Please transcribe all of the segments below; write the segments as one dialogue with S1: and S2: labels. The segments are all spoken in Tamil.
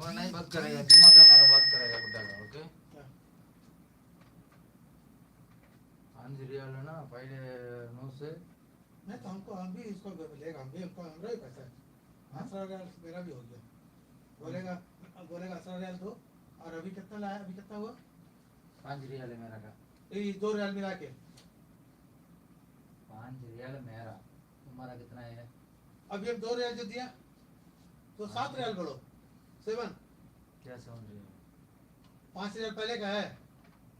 S1: वो नहीं बात करेगा जुम्मा का मेरा बात करेगा बेटा का ओके है ना पहले नौ से?
S2: नहीं तो हमको हम भी इसको लेगा हम भी हमको हमारा ही पैसा है।
S1: हाँ?
S2: रियाल मेरा भी हो गया। बोलेगा बोलेगा रियाल दो और अभी कितना लाया अभी कितना हुआ?
S1: पाँच रियाल है मेरा का।
S2: ये दो रियाल मिला के।
S1: पाँच रियाल मेरा तुम्हारा कितना है?
S2: अभी हम दो रियाल जो दिया तो सात रियाल बोलो सेवन।
S1: क्या समझ रहे हो?
S2: पाँच रियाल पहले का है।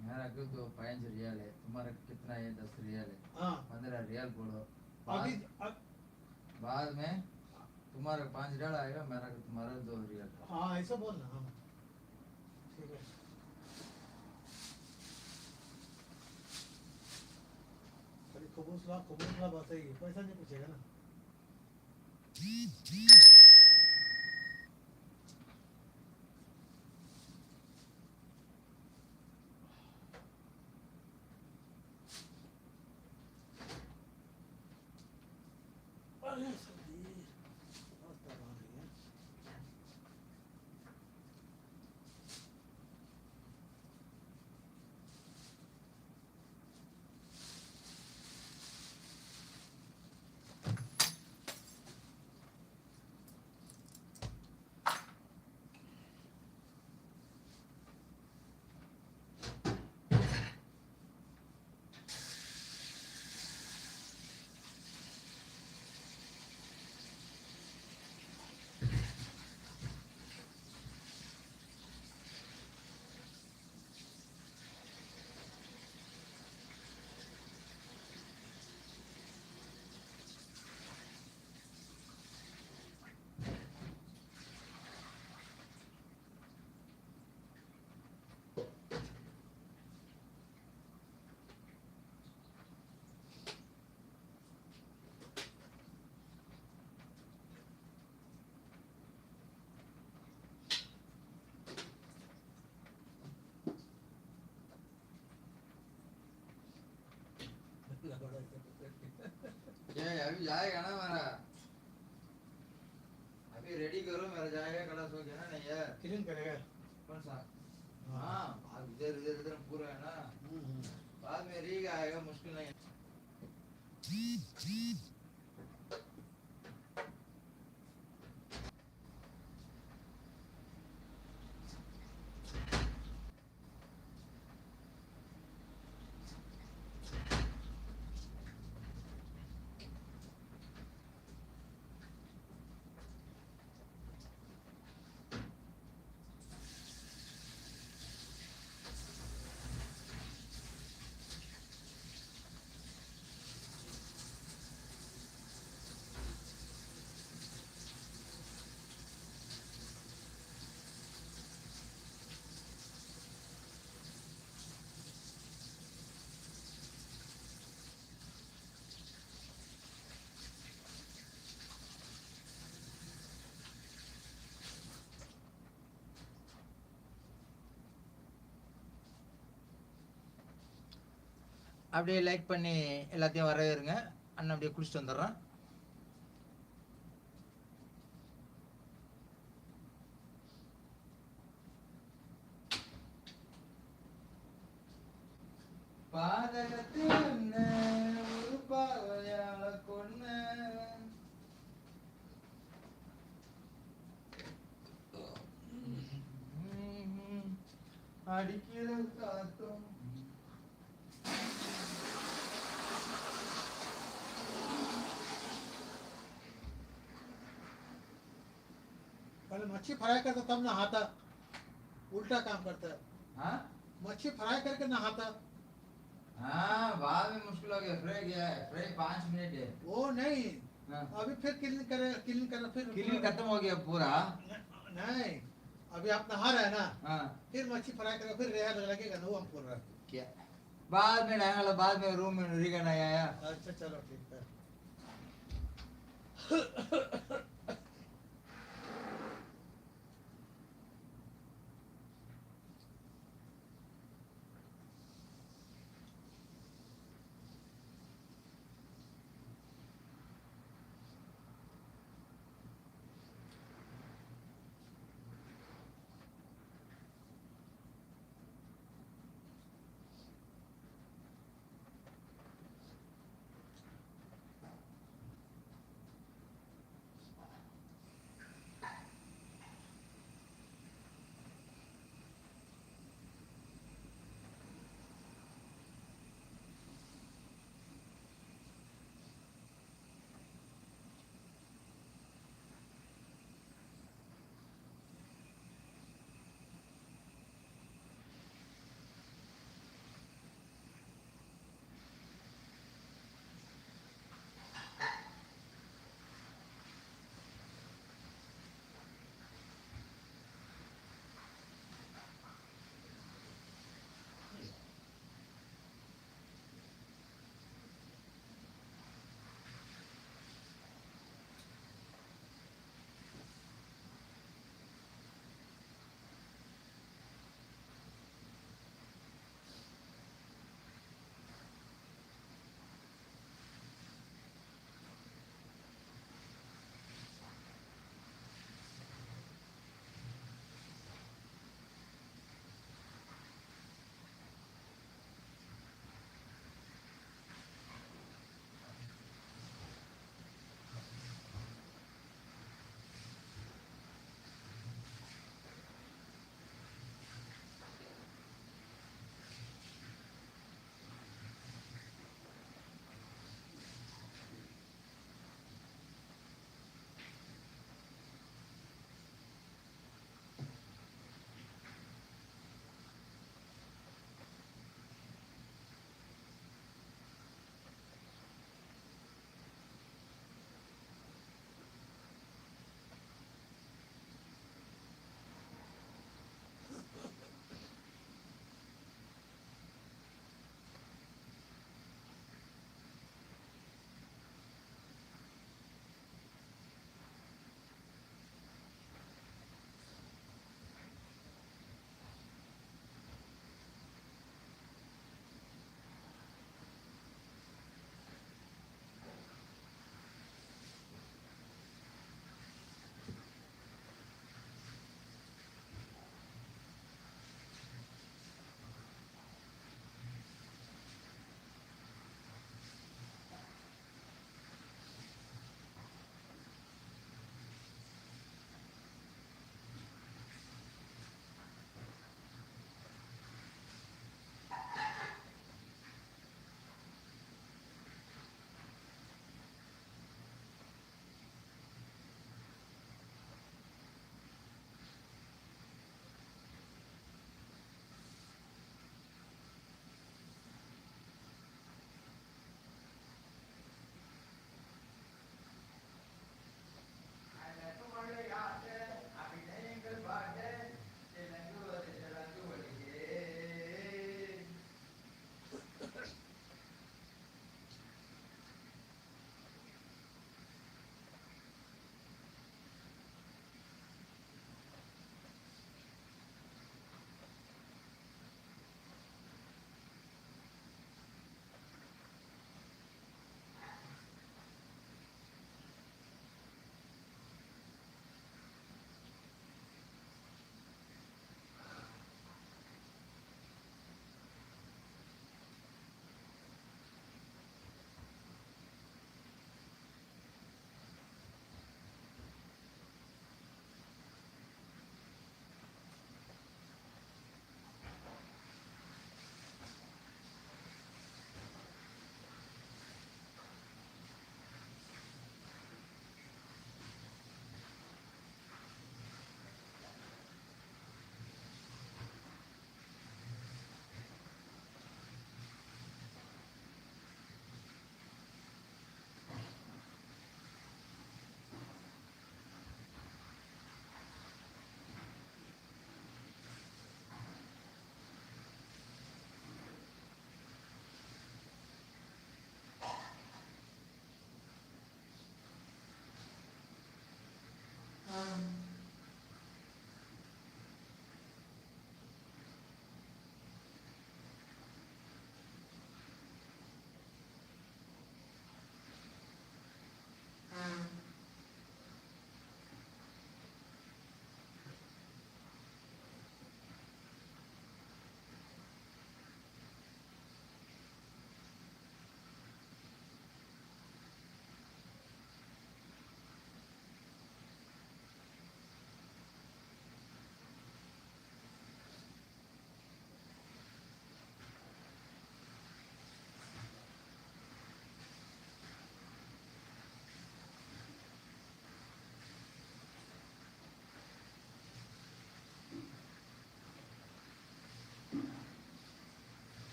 S1: मेरा क्यों तो पाँच रियाल है। तुम्हारा कितना है? दस रियाल है।
S2: हाँ।
S1: पंद्रह रियाल बोलो।
S2: अभी
S1: बाद,
S2: अब-
S1: बाद में तुम्हारा पाँच रियाल आएगा मेरा तुम्हारा दो रियाल
S2: हाँ। ऐसा बोल ना हाँ। ठीक है। खाली कबूसला कबूसला बात है पैसा नहीं पूछेगा ना।
S1: अभी जाएगा ना मेरा अभी रेडी करो मेरा जाएगा कड़ा सो गया ना नहीं है
S2: क्लीन करेगा
S1: कौन सा हाँ अब इधर इधर इधर पूरा है ना
S2: हम्म,
S1: बाद में रीग आएगा मुश्किल नहीं அப்படியே லைக் பண்ணி எல்லாத்தையும் வரவேறுங்க. அண்ணன் அப்படியே குளிச்சுட்டு வந்துடுறான். பாதகத்தில் என்ன ஒரு பார்வையால கொன்ன. அடிக்கிற காத்தும்.
S2: मच्छी फ्राई करता तब नहाता उल्टा काम करता है।
S1: हाँ?
S2: मच्छी फ्राई करके नहाता
S1: हाँ बाद में मुश्किल हो गया फ्राई क्या है फ्राई पाँच मिनट है।
S2: वो नहीं
S1: हाँ।
S2: अभी फिर क्लीन करे क्लीन फिर
S1: क्लीन खत्म हो गया पूरा।
S2: नहीं अभी आप नहा रहे हैं ना
S1: हाँ।
S2: फिर मच्छी फ्राई करेगा फिर रेहा लगेगा ना वो हम बोल रहे हैं
S1: क्या? बाद में बाद में रूम में रिगन आया।
S2: अच्छा चलो ठीक है।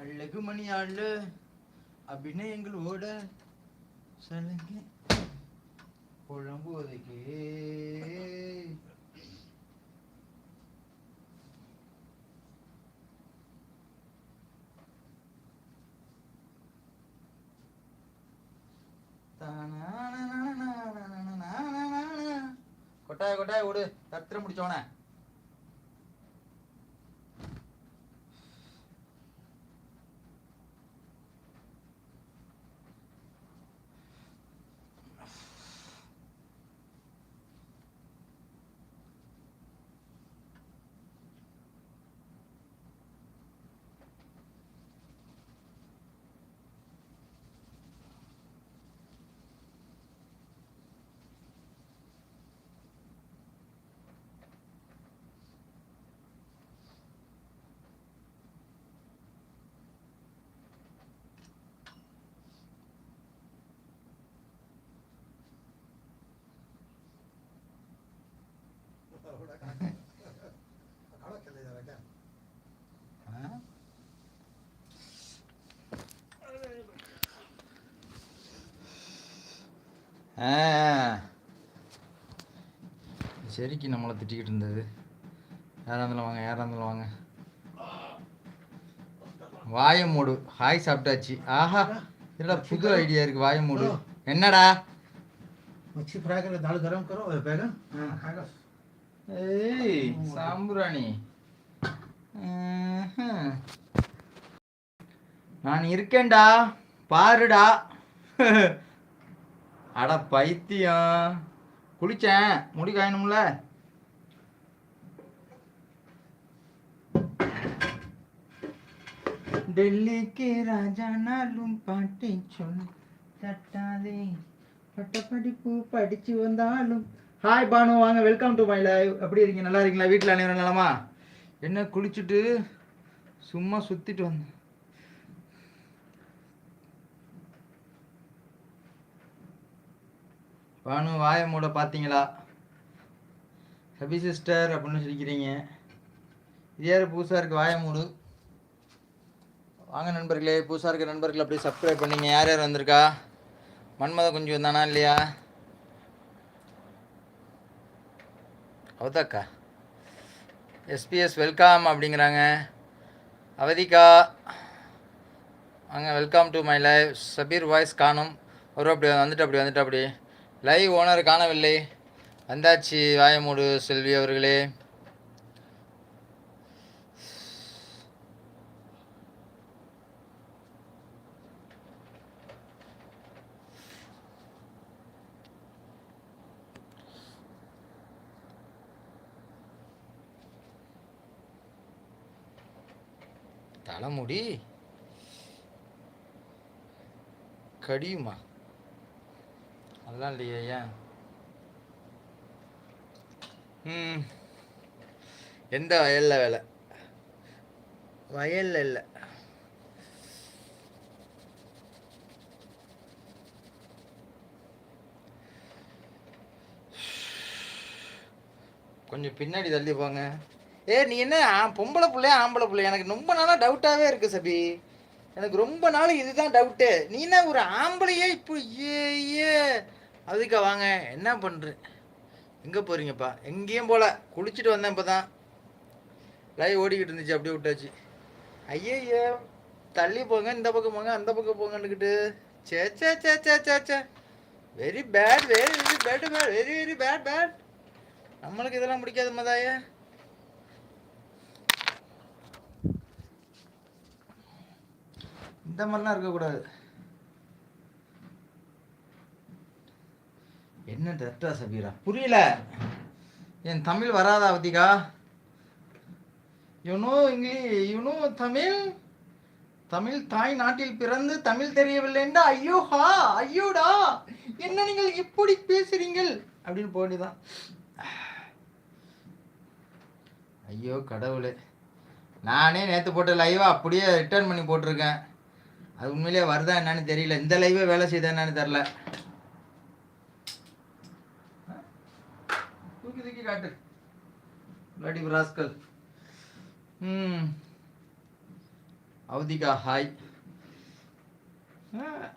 S1: அழகு மணி ஆளு அபிநயங்களோட சலங்கி. புழம்புவதைக்கு கொட்டாய கொட்டாய விடு தத்திர முடிச்சோனே செடிக்கு நம்மளை திட்டிக்கிட்டு இருந்தது. யாராக இருந்தாலும் வாங்க யாராக இருந்தாலும் வாங்க. வாயமூடு ஹாய் சாப்பிட்டாச்சு. ஆஹா இல்லை புது ஐடியா இருக்கு வாயமூடு என்னடா?
S2: மச்சி ஃப்ரை நாலு கரம் கரோ பேகம்.
S1: ஏய் சாம்புராணி. நான் இருக்கேன்டா. பாருடா. அட பைத்தியம். குளிச்சேன். முடி காயணும்ல. டெல்லிக்கு ராஜானாலும் பாட்டை சொல். தட்டாதே. பட்டப்படிப்பு படிச்சு வந்தாலும் ஹாய் பானு. வாங்க வெல்கம் டு மை லைவ் எப்படி இருக்கீங்க? நல்லா இருக்கீங்களா? வீட்டில் அனைவரும் நலமா? என்ன குளிச்சுட்டு சும்மா சுற்றிட்டு வந்தேன். பானு வாய மூட பார்த்தீங்களா ஹபி சிஸ்டர் அப்படின்னு சொல்லிக்கிறீங்க. இது யார்? புதுசாக இருக்குது வாய மூடு. வாங்க நண்பர்களே. புதுசாக இருக்க நண்பர்கள் அப்படியே சப்ஸ்கிரைப் பண்ணிங்க. யார் யார் வந்திருக்கா? மன்மத குஞ்சு வந்தானா இல்லையா? அவதாக்கா. எஸ்பிஎஸ் வெல்கம் அப்படிங்கிறாங்க. அவதிக்கா அங்கே welcome to my live Sabeer voice காணும். வரும் அப்படி வந்துட்டு அப்படி வந்துட்டு அப்படி. லைவ் ஓனர் காணவில்லை. வந்தாச்சு வாயமூடு செல்வி அவர்களே. தலைமுடி. கடியுமா? அதெல்லாம் இல்லையே ஏன்? ம். எந்த வயல்ல வேலை? வயல்ல இல்லை. கொஞ்சம் பின்னாடி தள்ளி போங்க. ஏ நீ என்ன ஆ- பொம்பளை பிள்ளையா ஆம்பளை பிள்ளையா? எனக்கு ரொம்ப நாளாக டவுட்டாகவே இருக்கு சபி. எனக்கு ரொம்ப நாள் இதுதான் டவுட்டு நீ என்ன ஒரு ஆம்பளையே இப்போ? ஏ அதுக்கா வாங்க என்ன பண்ணுற எங்கே போகிறீங்கப்பா எங்கேயும் போகல குளிச்சுட்டு வந்தேன் இப்போ தான் லைவ் ஓடிக்கிட்டு இருந்துச்சு அப்படியே விட்டாச்சு. ஐயய்யோ தள்ளி போங்க இந்த பக்கம் போங்க அந்த பக்கம் போங்கன்னுக்கிட்டு. சே சே சே சே சே சே. Very bad very very bad bad very very bad bad நம்மளுக்கு இதெல்லாம் பிடிக்காது மதாய. இந்த மாதிரிலாம் இருக்கக்கூடாது. என்ன டட்டா சபீரா? புரியல. என் தமிழ் வராதா Avathika you know English you know Tamil? Tamil தாய் நாட்டில் பிறந்து தமிழ் தெரியவில்லை என்றா? ஐயோ ஹா ஐயோடா! என்ன நீங்கள் இப்படி பேசுறீங்கள்? அப்படின்னு போட்டுதான் ஐயோ கடவுளே. நானே நேற்று போட்ட லைவை அப்படியே ரிட்டர்ன் பண்ணி போட்டிருக்கேன். அது உண்மையிலேயே வருதா என்னன்னு தெரியல. இந்த லைவே வேலை செய்தா என்னன்னு தெரில தூக்கி தூக்கி காட்டு. லடி ராஸ்கல் ம் அவதிகா ஹாய்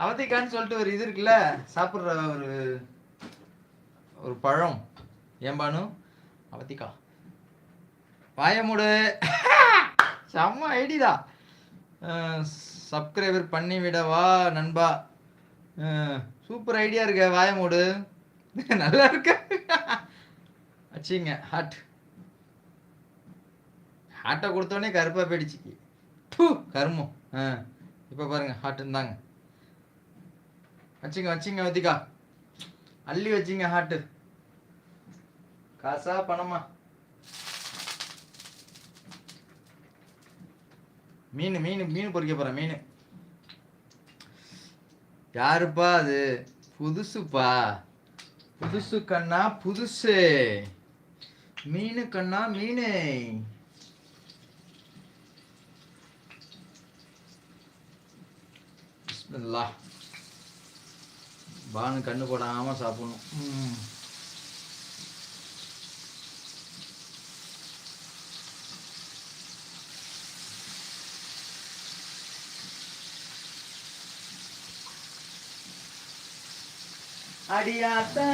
S1: அவதிகான்னு சொல்லிட்டு ஒரு இது இருக்குல்ல சாப்பிட்ற ஒரு ஒரு பழம். ஏம்பானு அவதிகா. வாயமுடு செம்ம ஐடிதா சப்ஸ்கிரைபர் பண்ணி விடவா நண்பா சூப்பர் ஐடியா இருக்க வாயமூடு நல்லா இருக்க. வச்சிங்க ஹாட் ஹாட்டை கொடுத்தோடனே கருப்பாக போயிடுச்சு. டூ கருமம். ஆ இப்போ பாருங்க ஹாட் இருந்தாங்க வச்சுங்க வச்சுங்க வத்திக்கா. அள்ளி வச்சிங்க ஹாட்டு காசா பணமா? மீன் மீன் மீன் பொறிக்க போகிறேன் மீன். யாருப்பா அது? புதுசுப்பா. புதுசு கண்ணா புதுசு. மீனு கண்ணா மீனு. பானு கண்ணு போடாமல் சாப்பிடணும். அடியாத்தா.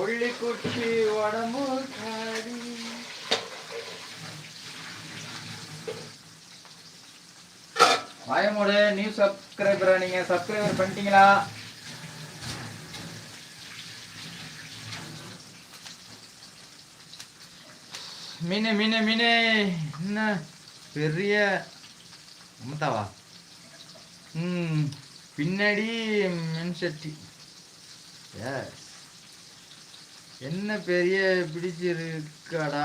S1: ஒள்ளி குச்சி உடம்பு காடி வாயமோடு நியூ சப்ஸ்கிரைபரா நீங்க சப்ஸ்கிரைபர் பண்ணிட்டீங்களா? மீனே மீனே மீனே என்ன பெரிய மமதாவா ம் பின்னாடி மின்சட்டி. எஸ் என்ன பெரிய பிடிச்சிருக்காடா?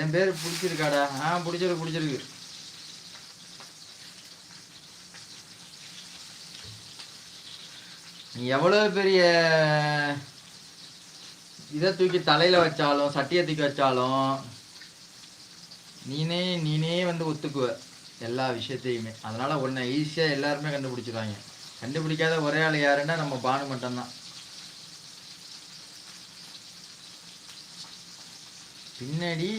S1: என் பேர் பிடிச்சிருக்காடா? ஆ பிடிச்சிருக்கு பிடிச்சிருக்கு. நீ எவ்வளோ பெரிய இதை தூக்கி தலையில வச்சாலும் சட்டியை தூக்கி வச்சாலும் நீனே நீனே வந்து ஒத்துக்குவ எல்லா விஷயத்தையுமே. அதனால உன்னை ஈஸியா எல்லாருமே கண்டுபிடிச்சிருவாங்க. கண்டுபிடிக்காத ஒரே ஆள் யாருன்னா நம்ம பானு மட்டும்தான். பின்னாடி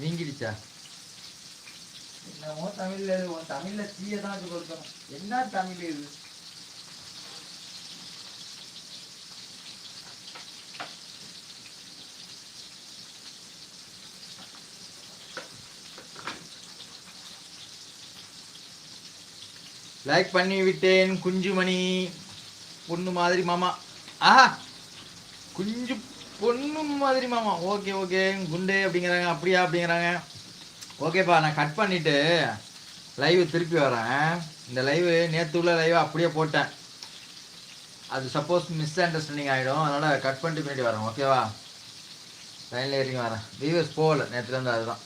S1: வீங்கிடுச்சா? என்னமோ தமிழ்ல இது உன் தமிழ்ல தீய தான் கொடுக்கணும். என்ன தமிழ் இது? லைக் பண்ணி விட்டேன் குஞ்சுமணி. பொண்ணு மாதிரி மாமா. ஆஹா! குஞ்சு பொண்ணு மாதிரி மாமா. ஓகே ஓகே குண்டு அப்படிங்கிறாங்க. அப்படியா அப்படிங்கிறாங்க. ஓகேப்பா நான் கட் பண்ணிவிட்டு லைவ் திருப்பி வரேன். இந்த லைவ் நேற்று உள்ள லைவ் அப்படியே போட்டேன். அது சப்போஸ் மிஸ் அண்டர்ஸ்டாண்டிங் ஆகிடும் அதனால் கட் பண்ணிட்டு பின்னாடி வரேன். ஓகேவா லைனில் இறங்கி வரேன். வியூவர்ஸ் போகல. நேற்றுலேருந்து அதுதான்.